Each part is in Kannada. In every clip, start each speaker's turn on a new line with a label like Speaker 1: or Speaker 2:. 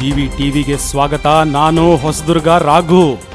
Speaker 1: ಜಿ ವಿ ಟಿವಿಗೆ ಸ್ವಾಗತ. ನಾನು ಹೊಸದುರ್ಗ ರಾಘು.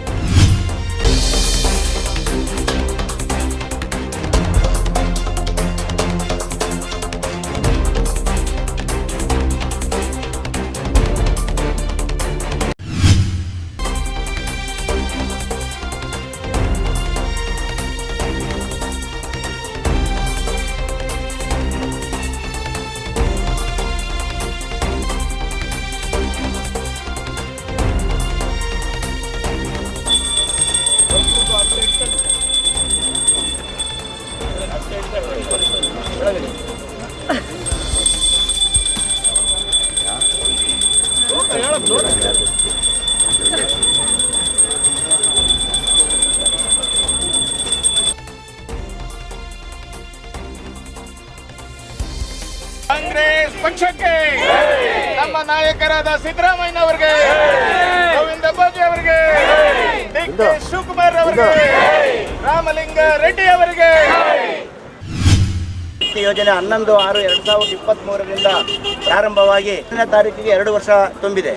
Speaker 2: ಕಾಂಗ್ರೆಸ್ ಪಕ್ಷಕ್ಕೆ ನಮ್ಮ ನಾಯಕರಾದ ಸಿದ್ದರಾಮಯ್ಯ ಅವರಿಗೆ ಗೋವಿಂದ ಬಾಜಿ ಅವರಿಗೆ ಡಿ ಕೆ ಶಿವಕುಮಾರ್ ಅವರಿಗೆ ರಾಮಲಿಂಗ ರೆಡ್ಡಿ ಅವರಿಗೆ
Speaker 3: ಯೋಜನೆ ಹನ್ನೊಂದು ಆರು ಎರಡು ಸಾವಿರದ ಇಪ್ಪತ್ತ್ಮೂರರಿಂದ ಪ್ರಾರಂಭವಾಗಿ ಹತ್ತನೇ ತಾರೀಕಿಗೆ ಎರಡು ವರ್ಷ ತುಂಬಿದೆ.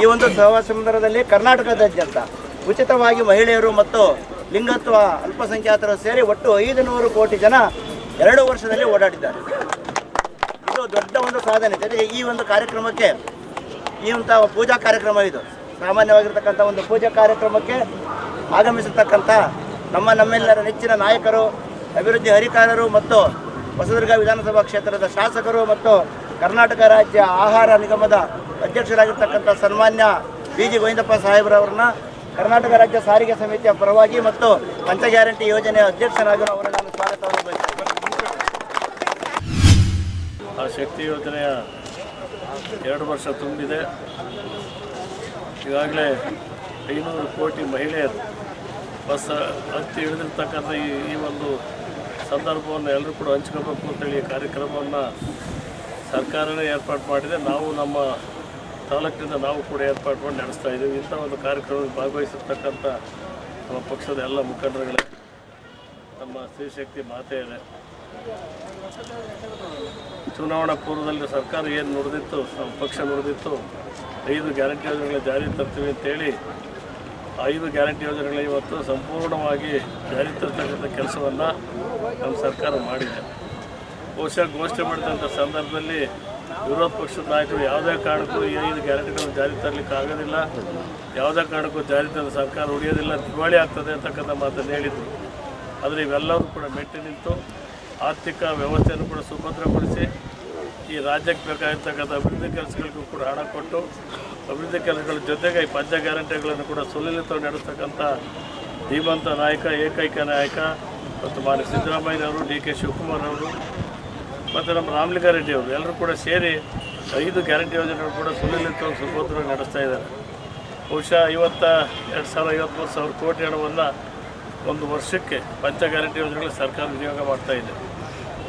Speaker 3: ಈ ಒಂದು ಸಂದರ್ಭದಲ್ಲಿ ಕರ್ನಾಟಕದಾದ್ಯಂತ ಉಚಿತವಾಗಿ ಮಹಿಳೆಯರು ಮತ್ತು ಲಿಂಗತ್ವ ಅಲ್ಪಸಂಖ್ಯಾತರು ಸೇರಿ ಒಟ್ಟು ಐದು ನೂರು ಕೋಟಿ ಜನ ಎರಡು ವರ್ಷದಲ್ಲಿ ಓಡಾಡಿದ್ದಾರೆ. ಇದು ದೊಡ್ಡ ಒಂದು ಸಾಧನೆ. ಜೊತೆಗೆ ಈ ಒಂದು ಕಾರ್ಯಕ್ರಮಕ್ಕೆ ಈ ಒಂದು ಪೂಜಾ ಕಾರ್ಯಕ್ರಮ ಇದು. ಸಾಮಾನ್ಯವಾಗಿರ್ತಕ್ಕಂಥ ಒಂದು ಪೂಜಾ ಕಾರ್ಯಕ್ರಮಕ್ಕೆ ಆಗಮಿಸತಕ್ಕಂಥ ನಮ್ಮ ನಮ್ಮೆಲ್ಲರ ನೆಚ್ಚಿನ ನಾಯಕರು, ಅಭಿವೃದ್ಧಿ ಹರಿಕಾರರು ಮತ್ತು ಹೊಸದುರ್ಗ ವಿಧಾನಸಭಾ ಕ್ಷೇತ್ರದ ಶಾಸಕರು ಮತ್ತು ಕರ್ನಾಟಕ ರಾಜ್ಯ ಆಹಾರ ನಿಗಮದ ಅಧ್ಯಕ್ಷರಾಗಿರ್ತಕ್ಕಂಥ ಸನ್ಮಾನ್ಯ ಬಿ ಜಿ ಗೋವಿಂದಪ್ಪ ಸಾಹೇಬ್ರವ್ರನ್ನ ಕರ್ನಾಟಕ ರಾಜ್ಯ ಸಾರಿಗೆ ಸಮಿತಿಯ ಪರವಾಗಿ ಮತ್ತು ಪಂಚ ಗ್ಯಾರಂಟಿ ಯೋಜನೆಯ ಅಧ್ಯಕ್ಷರಾಗಿರೋ ಅವರನ್ನು ನಾನು ಸ್ವಾಗತವನ್ನು
Speaker 4: ಶಕ್ತಿ ಯೋಜನೆಯ ಎರಡು ವರ್ಷ ತುಂಬಿದೆ. ಈಗಾಗಲೇ ಐನೂರು ಕೋಟಿ ಮಹಿಳೆಯರು ಬಸ್ ಹತ್ತಿ ಇಳಿದಿರ್ತಕ್ಕಂಥ ಈ ಒಂದು ಸಂದರ್ಭವನ್ನು ಎಲ್ಲರೂ ಕೂಡ ಹಂಚ್ಕೋಬೇಕು ಅಂತೇಳಿ ಈ ಕಾರ್ಯಕ್ರಮವನ್ನು ಸರ್ಕಾರನೇ ಏರ್ಪಾಡು ಮಾಡಿದೆ. ನಾವು ನಮ್ಮ ತಾಲೂಕಿನಿಂದ ನಾವು ಕೂಡ ಏರ್ಪಾಡು ಮಾಡಿ ನಡೆಸ್ತಾ ಇದ್ದೀವಿ. ಇಂಥ ಒಂದು ಕಾರ್ಯಕ್ರಮದಲ್ಲಿ ಭಾಗವಹಿಸಿರ್ತಕ್ಕಂಥ ನಮ್ಮ ಪಕ್ಷದ ಎಲ್ಲ ಮುಖಂಡರುಗಳೇ, ನಮ್ಮ ಸ್ತ್ರೀಶಕ್ತಿ ಮಾತೆ ಇದೆ. ಚುನಾವಣಾ ಪೂರ್ವದಲ್ಲಿ ಸರ್ಕಾರ ಏನು ನುಡಿದಿತ್ತು, ನಮ್ಮ ಪಕ್ಷ ನುಡಿದಿತ್ತು, ಐದು ಗ್ಯಾರಂಟಿ ಯೋಜನೆಗಳ ಜಾರಿ ತರ್ತೀವಿ ಅಂತೇಳಿ ಐದು ಗ್ಯಾರಂಟಿ ಯೋಜನೆಗಳ ಇವತ್ತು ಸಂಪೂರ್ಣವಾಗಿ ಜಾರಿ ತರ್ತಕ್ಕಂಥ ಕೆಲಸವನ್ನು ನಮ್ಮ ಸರ್ಕಾರ ಮಾಡಿದೆ. ಬಹುಶಃ ಘೋಷಣೆ ಮಾಡಿದಂಥ ಸಂದರ್ಭದಲ್ಲಿ ವಿರೋಧ ಪಕ್ಷದ ನಾಯಕರು ಯಾವುದೇ ಕಾರಣಕ್ಕೂ ಈ ಐದು ಗ್ಯಾರಂಟಿಗಳನ್ನು ಜಾರಿ ತರಲಿಕ್ಕೆ ಆಗೋದಿಲ್ಲ. ಯಾವುದೇ ಕಾರಣಕ್ಕೂ ಜಾರಿ ತಂದ ಸರ್ಕಾರ ಉಳಿಯೋದಿಲ್ಲ. ದಿವಾಳಿ ಆಗ್ತದೆ ಅಂತಕ್ಕಂಥ ಮಾತನ್ನು ಹೇಳಿದರು. ಆದರೆ ಇವೆಲ್ಲವೂ ಕೂಡ ಮೆಟ್ಟಿ ನಿಂತು ಆರ್ಥಿಕ ವ್ಯವಸ್ಥೆಯನ್ನು ಕೂಡ ಸುಭದ್ರಗೊಳಿಸಿ ಈ ರಾಜ್ಯಕ್ಕೆ ಬೇಕಾಗಿರ್ತಕ್ಕಂಥ ಅಭಿವೃದ್ಧಿ ಕೆಲಸಗಳಿಗೂ ಕೂಡ ಹಣ ಕೊಟ್ಟು ಅಭಿವೃದ್ಧಿ ಕೆಲಸಗಳ ಜೊತೆಗೆ ಈ ಪಂಚ ಗ್ಯಾರಂಟಿಗಳನ್ನು ಕೂಡ ಸುಲಲಿತವಾಗಿ ನಡೆಸ್ತಕ್ಕಂಥ ಧೀಮಂತ ನಾಯಕ, ಏಕೈಕ ನಾಯಕ ಮತ್ತು ಮಾನ್ಯ ಸಿದ್ದರಾಮಯ್ಯನವರು ಡಿ ಕೆ ಶಿವಕುಮಾರ್ ಅವರು ಮತ್ತು ನಮ್ಮ ರಾಮಲಿಂಗಾರೆಡ್ಡಿ ಅವರು ಎಲ್ಲರೂ ಕೂಡ ಸೇರಿ ಐದು ಗ್ಯಾರಂಟಿ ಯೋಜನೆಗಳು ಕೂಡ ಸುಲಲಿತವಾಗಿ ಸುಭದ್ರವಾಗಿ ನಡೆಸ್ತಾ ಇದ್ದಾರೆ. ಬಹುಶಃ ಐವತ್ತ ಎರಡು ಸಾವಿರ ಐವತ್ತ್ಮೂರು ಸಾವಿರ ಕೋಟಿ ಹಣವನ್ನು ಒಂದು ವರ್ಷಕ್ಕೆ ಪಂಚ ಗ್ಯಾರಂಟಿ ಯೋಜನೆಗಳು ಸರ್ಕಾರ ವಿನಿಯೋಗ ಇದೆ.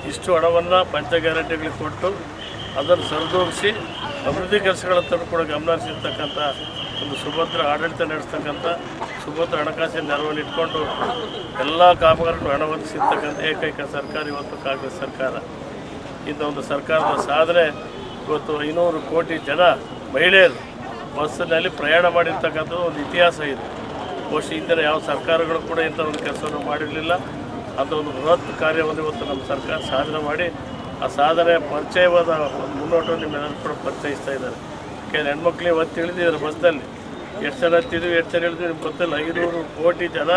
Speaker 4: ಇಷ್ಟು ಹಣವನ್ನು ಪಂಚ ಗ್ಯಾರಂಟಿಗಳಿಗೆ ಕೊಟ್ಟು ಅದನ್ನು ಸರಿದೂಗಿಸಿ ಅಭಿವೃದ್ಧಿ ಕೆಲಸಗಳತ್ತ ಕೂಡ ಗಮನ ಹರಿಸಿರ್ತಕ್ಕಂಥ ಒಂದು ಸುಭದ್ರ ಆಡಳಿತ ನಡೆಸ್ತಕ್ಕಂಥ ಸುಭದ್ರ ಹಣಕಾಸಿನ ನೆರವನ್ನು ಇಟ್ಕೊಂಡು ಎಲ್ಲ ಕಾಮಗಾರಿಗಳು ಹಣ ಒದಗಿಸಿರ್ತಕ್ಕಂಥ ಏಕೈಕ ಸರ್ಕಾರ ಇವತ್ತು ಕಾಂಗ್ರೆಸ್ ಸರ್ಕಾರ. ಇಂಥ ಒಂದು ಸರ್ಕಾರದ ಸಾಧನೆ ಇವತ್ತು ಐನೂರು ಕೋಟಿ ಜನ ಮಹಿಳೆಯರು ಬಸ್ಸಿನಲ್ಲಿ ಪ್ರಯಾಣ ಮಾಡಿರ್ತಕ್ಕಂಥದ್ದು ಒಂದು ಇತಿಹಾಸ ಇದೆ. ಬಹುಶಃ ಇಂದಿನ ಯಾವ ಸರ್ಕಾರಗಳು ಕೂಡ ಇಂಥ ಒಂದು ಕೆಲಸವನ್ನು ಮಾಡಿರಲಿಲ್ಲ. ಅಂಥ ಒಂದು ಬೃಹತ್ ಕಾರ್ಯವನ್ನು ಇವತ್ತು ನಮ್ಮ ಸರ್ಕಾರ ಸಾಧನೆ ಮಾಡಿ, ಆ ಸಾಧನೆ ಪರಿಚಯವಾದ ಒಂದು ಮುನ್ನೋಟವನ್ನು ನಿಮ್ಮೆಲ್ಲರೂ ಕೂಡ ಪರಿಚಯಿಸ್ತಾ ಇದ್ದಾರೆ. ಯಾಕೆಂದರೆ ಹೆಣ್ಮಕ್ಳಿಗೆ ಒತ್ತು ಇಳಿದಿದ್ದಾರೆ ಬಸ್ನಲ್ಲಿ ಎಷ್ಟು ಜನ ಹತ್ತಿದ್ವಿ, ಎಷ್ಟು ಜನ ಇಳಿದ್ವಿ ನಿಮ್ಗೆ ಗೊತ್ತಿಲ್ಲ. ಐನೂರು ಕೋಟಿ ಜನ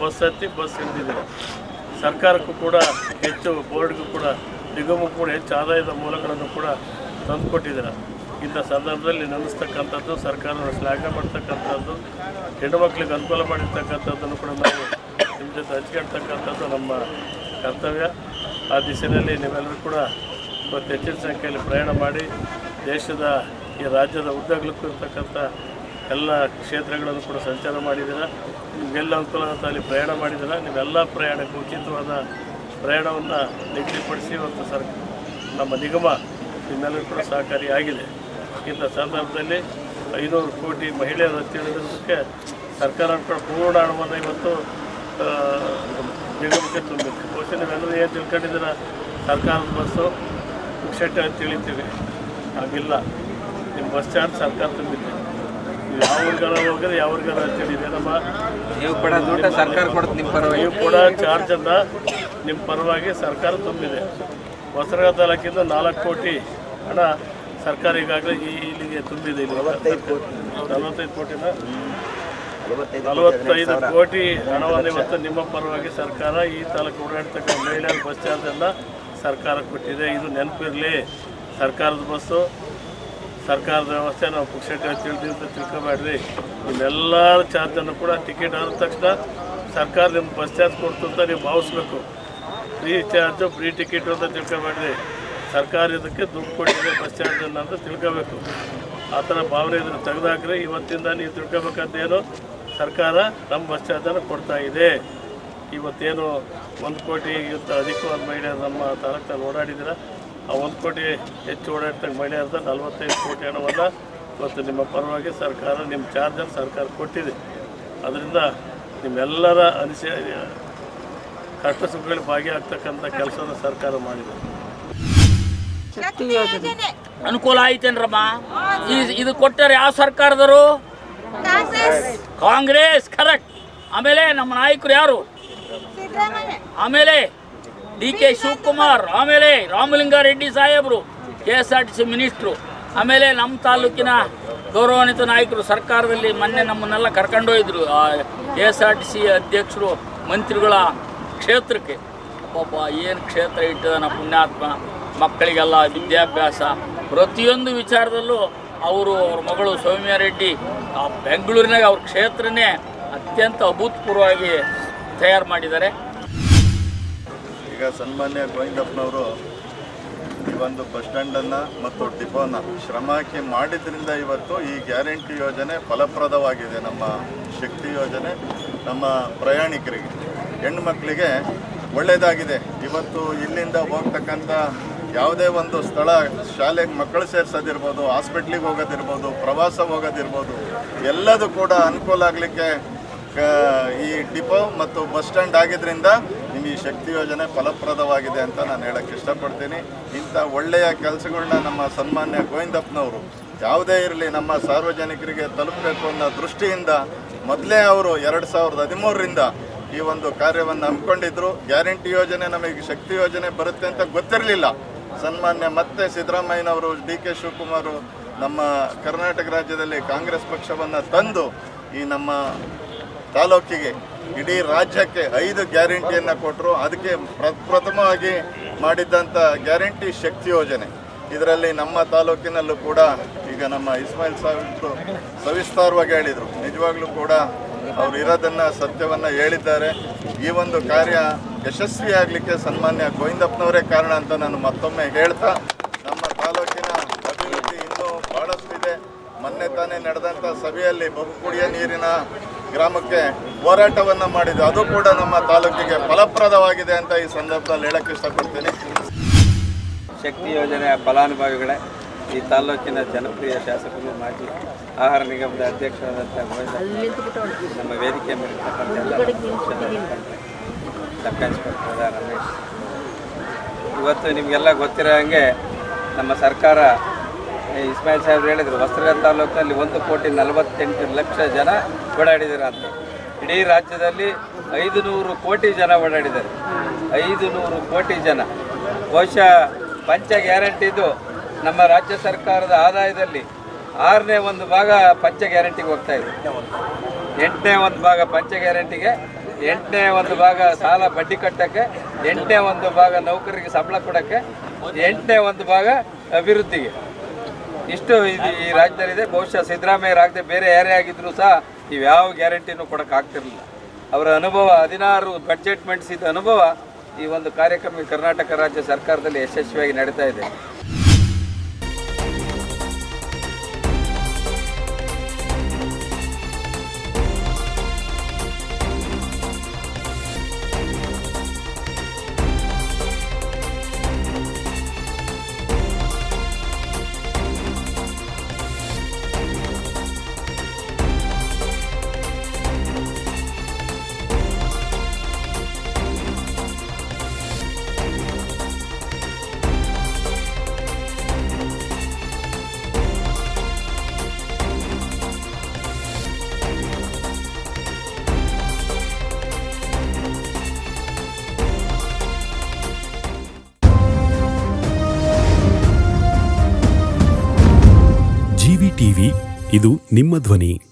Speaker 4: ಬಸ್ ಹತ್ತಿ ಬಸ್ ಇಳಿದಿದ್ದಾರೆ ಸರ್ಕಾರಕ್ಕೂ ಕೂಡ ಹೆಚ್ಚು, ಬೋರ್ಡ್ಗೂ ಕೂಡ, ನಿಗಮಕ್ಕೂ ಕೂಡ ಹೆಚ್ಚು ಆದಾಯದ ಮೂಲಗಳನ್ನು ಕೂಡ ತಂದುಕೊಟ್ಟಿದ್ದಾರೆ. ಇಂಥ ಸಂದರ್ಭದಲ್ಲಿ ನೆನೆಸ್ತಕ್ಕಂಥದ್ದು ಸರ್ಕಾರ ಶ್ಲಾಘನೆ ಮಾಡ್ತಕ್ಕಂಥದ್ದು, ಹೆಣ್ಣು ಮಕ್ಕಳಿಗೆ ಅನುಕೂಲ ಮಾಡಿರ್ತಕ್ಕಂಥದ್ದನ್ನು ಕೂಡ ನಾವು ಜೊತೆ ಹಂಚ್ಕೊಳ್ತಕ್ಕಂಥದ್ದು ನಮ್ಮ ಕರ್ತವ್ಯ. ಆ ದಿಶೆಯಲ್ಲಿ ನೀವೆಲ್ಲರೂ ಕೂಡ ಇವತ್ತು ಹೆಚ್ಚಿನ ಸಂಖ್ಯೆಯಲ್ಲಿ ಪ್ರಯಾಣ ಮಾಡಿ ದೇಶದ ಈ ರಾಜ್ಯದ ಉದ್ದಗಲಕ್ಕೂ ಇರ್ತಕ್ಕಂಥ ಎಲ್ಲ ಕ್ಷೇತ್ರಗಳನ್ನು ಕೂಡ ಸಂಚಾರ ಮಾಡಿದ್ದೀರಾ? ನಿಮಗೆಲ್ಲ ಅನುಕೂಲ ಅಂತ ಅಲ್ಲಿ ಪ್ರಯಾಣ ಮಾಡಿದ್ದೀರ? ನೀವೆಲ್ಲ ಪ್ರಯಾಣಕ್ಕೆ ಉಚಿತವಾದ ಪ್ರಯಾಣವನ್ನು ನಿಗದಿಪಡಿಸಿ ಇವತ್ತು ಸರ್ ನಮ್ಮ ನಿಗಮ ನಿಮ್ಮೆಲ್ಲರೂ ಕೂಡ ಸಹಕಾರಿಯಾಗಿದೆ ಇಂಥ ಸಂದರ್ಭದಲ್ಲಿ ಐನೂರು ಕೋಟಿ ಮಹಿಳೆಯರು ತಿಳಿದಿರೋದಕ್ಕೆ ಸರ್ಕಾರ ಕೂಡ ಪೂರ್ಣ ಹಣವನ್ನು ಇವತ್ತು ನಿಗಮಕ್ಕೆ ತುಂಬಬೇಕು ಬಹುಶಃ ನೀವೆಲ್ಲರೂ ಏನು ತಿಳ್ಕೊಂಡಿದ್ದೀರ? ಸರ್ಕಾರದ ಬಸ್ಸು ಪುಕ್ಷಟ್ಟೆ ಅಂತ ತಿಳಿತೀವಿ. ಹಾಗಿಲ್ಲ. ನಿಮ್ಮ ಬಸ್ ಚಾರ್ಜ್ ಸರ್ಕಾರ ತುಂಬಿದೆ. ನೀವು ಯಾವ ಊರಿಗಾರ ಹೋಗಿದ್ರೆ ಯಾವ ಊರಿಗಾರ ಅಂತೇಳಿದೆ ನಮ್ಮ
Speaker 5: ನೀವು ಕೂಡ ದುಡ್ಡು ಸರ್ಕಾರ ಕೊಡುತ್ತೆ ನಿಮ್ಮ ಪರವಾಗಿ.
Speaker 4: ನೀವು ಕೂಡ ಚಾರ್ಜನ್ನು ನಿಮ್ಮ ಪರವಾಗಿ ಸರ್ಕಾರ ತುಂಬಿದೆ. ಹೊಸನಗರ ತಾಲೂಕಿಂದ ನಾಲ್ಕು ಕೋಟಿ ಹಣ ಸರ್ಕಾರ ಈಗಾಗಲೇ ಇಲ್ಲಿಗೆ ತುಂಬಿದೆ. ಇಲ್ಲಿ ನಲವತ್ತೈದು ಕೋಟಿನ ನಲವತ್ತೈದು ಕೋಟಿ ಹಣವನ್ನು ಇವತ್ತು ನಿಮ್ಮ ಪರವಾಗಿ ಸರ್ಕಾರ ಈ ತಾಲೂಕು ಓಡಾಡ್ತಕ್ಕ ಮಹಿಳೆಯರ ಬಸ್ ಚಾರ್ಜನ್ನು ಸರ್ಕಾರ ಕೊಟ್ಟಿದೆ. ಇದು ನೆನಪಿರಲಿ. ಸರ್ಕಾರದ ಬಸ್ಸು ಸರ್ಕಾರದ ವ್ಯವಸ್ಥೆ ನಾವು ಪುಕ್ಷಕ ತಿಳಿದು ಅಂತ ತಿಳ್ಕೊಬೇಡ್ರಿ. ನಿಮ್ಮೆಲ್ಲರ ಚಾರ್ಜನ್ನು ಕೂಡ ಟಿಕೆಟ್ ಆದ ತಕ್ಷಣ ಸರ್ಕಾರ ನಿಮ್ಮ ಬಸ್ ಚಾರ್ಜ್ ಕೊಡ್ತು ಅಂತ ನೀವು ಭಾವಿಸ್ಬೇಕು. ಫ್ರೀ ಚಾರ್ಜು ಫ್ರೀ ಟಿಕೆಟು ಅಂತ ತಿಳ್ಕೊಬೇಡ್ರಿ. ಸರ್ಕಾರ ಇದಕ್ಕೆ ದುಡ್ಡು ಕೊಟ್ಟಿದೆ ಬಸ್ ಚಾರ್ಜನ್ನು ಅಂತ ತಿಳ್ಕೊಬೇಕು. ಆ ಥರ ಭಾವನೆ ಇದ್ರೆ ತೆಗೆದಾಕ್ರೆ. ಇವತ್ತಿಂದ ನೀವು ತಿಳ್ಕೊಬೇಕಂತೇನು ಸರ್ಕಾರ ನಮ್ಮ ಬಸ್ ಚಾರ್ಜನ್ನು ಕೊಡ್ತಾ ಇದೆ. ಇವತ್ತೇನು ಒಂದು ಕೋಟಿಗಿಂತ ಅಧಿಕವಾದ ಮಹಿಳೆಯರು ನಮ್ಮ ತಾಲೂಕಲ್ಲಿ ಓಡಾಡಿದ್ದೀರ? ಆ ಒಂದು ಕೋಟಿ ಹೆಚ್ಚು ಓಡಾಡ್ತಕ್ಕ ಮಹಿಳೆಯರ್ದ ನಲವತ್ತೈದು ಕೋಟಿ ಹಣವನ್ನು ಇವತ್ತು ನಿಮ್ಮ ಪರವಾಗಿ ಸರ್ಕಾರ, ನಿಮ್ಮ ಚಾರ್ಜನ್ನು ಸರ್ಕಾರ ಕೊಟ್ಟಿದೆ. ಅದರಿಂದ ನಿಮ್ಮೆಲ್ಲರ ಅನಿಸ ಕಷ್ಟ ಸುಖಗಳಿಗೆ ಭಾಗಿಯಾಗ್ತಕ್ಕಂಥ ಕೆಲಸನ ಸರ್ಕಾರ ಮಾಡಿದೆ.
Speaker 6: ಅನುಕೂಲ ಆಯ್ತೇನ್ರಮ್ಮ ಇದು ಕೊಟ್ಟರೆ ಯಾವ ಸರ್ಕಾರದವರು? ಕಾಂಗ್ರೆಸ್ ಕರೆಕ್ಟ್ ಆಮೇಲೆ ನಮ್ಮ ನಾಯಕರು ಯಾರು? ಆಮೇಲೆ ಡಿ ಕೆ ಶಿವಕುಮಾರ್, ಆಮೇಲೆ ರಾಮಲಿಂಗಾರೆಡ್ಡಿ ಸಾಹೇಬರು K S R T C minister. ಆಮೇಲೆ ನಮ್ಮ ತಾಲೂಕಿನ ಗೌರವಾನ್ವಿತ ನಾಯಕರು ಸರ್ಕಾರದಲ್ಲಿ ಮೊನ್ನೆ ನಮ್ಮನ್ನೆಲ್ಲ ಕರ್ಕೊಂಡೋಯಿದ್ರು K S R T C ಅಧ್ಯಕ್ಷರು, ಮಂತ್ರಿಗಳ ಕ್ಷೇತ್ರಕ್ಕೆ. ಪಾಪ, ಏನು ಕ್ಷೇತ್ರ ಇಟ್ಟಿದಾನ ಪುಣ್ಯಾತ್ಮ, ಮಕ್ಕಳಿಗೆಲ್ಲ ವಿದ್ಯಾಭ್ಯಾಸ. ಪ್ರತಿಯೊಂದು ವಿಚಾರದಲ್ಲೂ ಅವರು ಅವ್ರ ಮಗಳು ಸೌಮ್ಯ ರೆಡ್ಡಿ ಆ ಬೆಂಗಳೂರಿನಾಗ ಅವ್ರ ಕ್ಷೇತ್ರನೇ ಅತ್ಯಂತ ಅಭೂತಪೂರ್ವವಾಗಿ ತಯಾರು ಮಾಡಿದ್ದಾರೆ.
Speaker 7: ಈಗ ಸನ್ಮಾನ್ಯ ಗೋವಿಂದಪ್ಪನವರು ಈ ಒಂದು ಬಸ್ ಸ್ಟ್ಯಾಂಡನ್ನು ಮತ್ತು ಡಿಪೋನ ಶ್ರಮ ಹಾಕಿ ಮಾಡಿದ್ರಿಂದ ಇವತ್ತು ಈ ಗ್ಯಾರಂಟಿ ಯೋಜನೆ ಫಲಪ್ರದವಾಗಿದೆ ನಮ್ಮ ಶಕ್ತಿ ಯೋಜನೆ, ನಮ್ಮ ಪ್ರಯಾಣಿಕರಿಗೆ. ಹೆಣ್ಮಕ್ಳಿಗೆ ಒಳ್ಳೆಯದಾಗಿದೆ. ಇವತ್ತು ಇಲ್ಲಿಂದ ಹೋಗ್ತಕ್ಕಂಥ ಯಾವುದೇ ಒಂದು ಸ್ಥಳ ಶಾಲೆಗೆ ಮಕ್ಕಳು ಸೇರಿಸೋದಿರ್ಬೋದು ಹಾಸ್ಪಿಟ್ಲಿಗೆ ಹೋಗೋದಿರ್ಬೋದು, ಪ್ರವಾಸ ಹೋಗೋದಿರ್ಬೋದು, ಎಲ್ಲದೂ ಕೂಡ ಅನುಕೂಲ ಆಗಲಿಕ್ಕೆ ಈ ಡಿಪೋ ಮತ್ತು ಬಸ್ ಸ್ಟ್ಯಾಂಡ್ ಆಗಿದ್ದರಿಂದ ನಿಮಗೆ ಈ ಶಕ್ತಿ ಯೋಜನೆ ಫಲಪ್ರದವಾಗಿದೆ ಅಂತ ನಾನು ಹೇಳಕ್ಕೆ ಇಷ್ಟಪಡ್ತೀನಿ. ಇಂಥ ಒಳ್ಳೆಯ ಕೆಲಸಗಳನ್ನ ನಮ್ಮ ಸನ್ಮಾನ್ಯ ಗೋವಿಂದಪ್ಪನವರು ಯಾವುದೇ ಇರಲಿ ನಮ್ಮ ಸಾರ್ವಜನಿಕರಿಗೆ ತಲುಪಬೇಕು ಅನ್ನೋ ದೃಷ್ಟಿಯಿಂದ ಮೊದಲೇ ಅವರು ಎರಡು ಸಾವಿರದ ಹದಿಮೂರರಿಂದ ಈ ಒಂದು ಕಾರ್ಯವನ್ನು ಹಮ್ಮಿಕೊಂಡಿದ್ರು. ಗ್ಯಾರಂಟಿ ಯೋಜನೆ ನಮಗೆ ಶಕ್ತಿ ಯೋಜನೆ ಬರುತ್ತೆ ಅಂತ ಗೊತ್ತಿರಲಿಲ್ಲ. ಸನ್ಮಾನ್ಯ ಮತ್ತೆ ಸಿದ್ದರಾಮಯ್ಯನವರು ಡಿ ಕೆ ಶಿವಕುಮಾರ್ ನಮ್ಮ ಕರ್ನಾಟಕ ರಾಜ್ಯದಲ್ಲಿ ಕಾಂಗ್ರೆಸ್ ಪಕ್ಷವನ್ನು ತಂದು ಈ ನಮ್ಮ ತಾಲೂಕಿಗೆ, ಇಡೀ ರಾಜ್ಯಕ್ಕೆ ಐದು ಗ್ಯಾರಂಟಿಯನ್ನು ಕೊಟ್ಟರು ಅದಕ್ಕೆ ಪ್ರಪ್ರಥಮವಾಗಿ ಮಾಡಿದ್ದಂಥ ಗ್ಯಾರಂಟಿ ಶಕ್ತಿ ಯೋಜನೆ. ಇದರಲ್ಲಿ ನಮ್ಮ ತಾಲೂಕಿನಲ್ಲೂ ಕೂಡ ಈಗ ನಮ್ಮ ಇಸ್ಮಾಯಿಲ್ ಸಾಹೇಬ್ರು ಸವಿಸ್ತಾರವಾಗಿ ಹೇಳಿದರು. ನಿಜವಾಗ್ಲೂ ಕೂಡ ಅವರು ಇರೋದನ್ನು ಸತ್ಯವನ್ನು ಹೇಳಿದ್ದಾರೆ. ಈ ಒಂದು ಕಾರ್ಯ ಯಶಸ್ವಿಯಾಗಲಿಕ್ಕೆ ಸನ್ಮಾನ್ಯ ಗೋವಿಂದಪ್ಪನವರೇ ಕಾರಣ ಅಂತ ನಾನು ಮತ್ತೊಮ್ಮೆ ಹೇಳ್ತಾ, ನಮ್ಮ ತಾಲೂಕಿನ ಅಭಿವೃದ್ಧಿ ಇನ್ನೂ ಬಹಳಷ್ಟಿದೆ. ಮೊನ್ನೆ ತಾನೇ ನಡೆದಂಥ ಸಭೆಯಲ್ಲಿ ಬಹು ಕುಡಿಯ ನೀರಿನ ಗ್ರಾಮಕ್ಕೆ ಹೋರಾಟವನ್ನು ಮಾಡಿದ್ದು, ಅದು ಕೂಡ ನಮ್ಮ ತಾಲೂಕಿಗೆ ಫಲಪ್ರದವಾಗಿದೆ ಅಂತ ಈ ಸಂದರ್ಭದಲ್ಲಿ ಹೇಳಕ್ಕೆ ಇಷ್ಟಪಡ್ತೀನಿ.
Speaker 5: ಶಕ್ತಿ ಯೋಜನೆಯ ಫಲಾನುಭವಿಗಳೇ, ಈ ತಾಲೂಕಿನ ಜನಪ್ರಿಯ ಶಾಸಕರು ಮಾಜಿ ಆಹಾರ ನಿಗಮದ ಅಧ್ಯಕ್ಷರಾದಂಥ ಗೋವಿಂದ ನಮ್ಮ ವೇದಿಕೆ ಮೇಲೆ ಇರ್ತಕ್ಕಂಥ ಎಲ್ಲ ಪಕ್ಷದ ಮುಖಂಡರು, ಸಬ್ ಇನ್ಸ್ಪೆಕ್ಟರ್ ರಮೇಶ್. ಇವತ್ತು ನಿಮಗೆಲ್ಲ ಗೊತ್ತಿರೋ ಹಾಗೆ ನಮ್ಮ ಸರ್ಕಾರ ಇಸ್ಮಾಯಿಲ್ ಸಾಹೇಬ್ರು ಹೇಳಿದರು ವಸ್ತ್ರ ತಾಲೂಕಿನಲ್ಲಿ ಒಂದು ಕೋಟಿ ನಲವತ್ತೆಂಟು ಲಕ್ಷ ಜನ ಓಡಾಡಿದ್ದಾರೆ ಅಂತ. ಇಡೀ ರಾಜ್ಯದಲ್ಲಿ ಐದು ನೂರು ಕೋಟಿ ಜನ ಓಡಾಡಿದ್ದಾರೆ. ಐದು ನೂರು ಕೋಟಿ ಜನ. ಬಹುಶಃ ಪಂಚ ಗ್ಯಾರಂಟಿದು ನಮ್ಮ ರಾಜ್ಯ ಸರ್ಕಾರದ ಆದಾಯದಲ್ಲಿ ಆರನೇ ಒಂದು ಭಾಗ ಪಂಚ ಗ್ಯಾರಂಟಿಗೆ ಹೋಗ್ತಾ ಇದೆ. ಎಂಟನೇ ಒಂದು ಭಾಗ ಪಂಚ ಗ್ಯಾರಂಟಿಗೆ ಎಂಟನೇ ಒಂದು ಭಾಗ ಸಾಲ ಬಡ್ಡಿ ಕಟ್ಟಕ್ಕೆ, ಎಂಟನೇ ಒಂದು ಭಾಗ ನೌಕರರಿಗೆ ಸಂಬಳ ಕೊಡೋಕ್ಕೆ, ಎಂಟನೇ ಒಂದು ಭಾಗ ಅಭಿವೃದ್ಧಿಗೆ. ಇಷ್ಟು ಇದು ಈ ರಾಜ್ಯದಲ್ಲಿದೆ. ಬಹುಶಃ ಸಿದ್ದರಾಮಯ್ಯರಾಗದೆ ಬೇರೆ ಯಾರೇ ಆಗಿದ್ರು ಸಹ ಇವ್ಯಾವ ಗ್ಯಾರಂಟಿನೂ ಕೊಡೋಕ್ಕಾಗ್ತಿರಲಿಲ್ಲ ಅವರ ಅನುಭವ, ಹದಿನಾರು ಬಡ್ಜೆಟ್ ಮಂಡಿಸಿದ ಅನುಭವ ಈ ಒಂದು ಕಾರ್ಯಕ್ರಮ ಕರ್ನಾಟಕ ರಾಜ್ಯ ಸರ್ಕಾರದಲ್ಲಿ ಯಶಸ್ವಿಯಾಗಿ ನಡೀತಾ ಇದೆ.
Speaker 1: ಇದು ನಿಮ್ಮ ಧ್ವನಿ.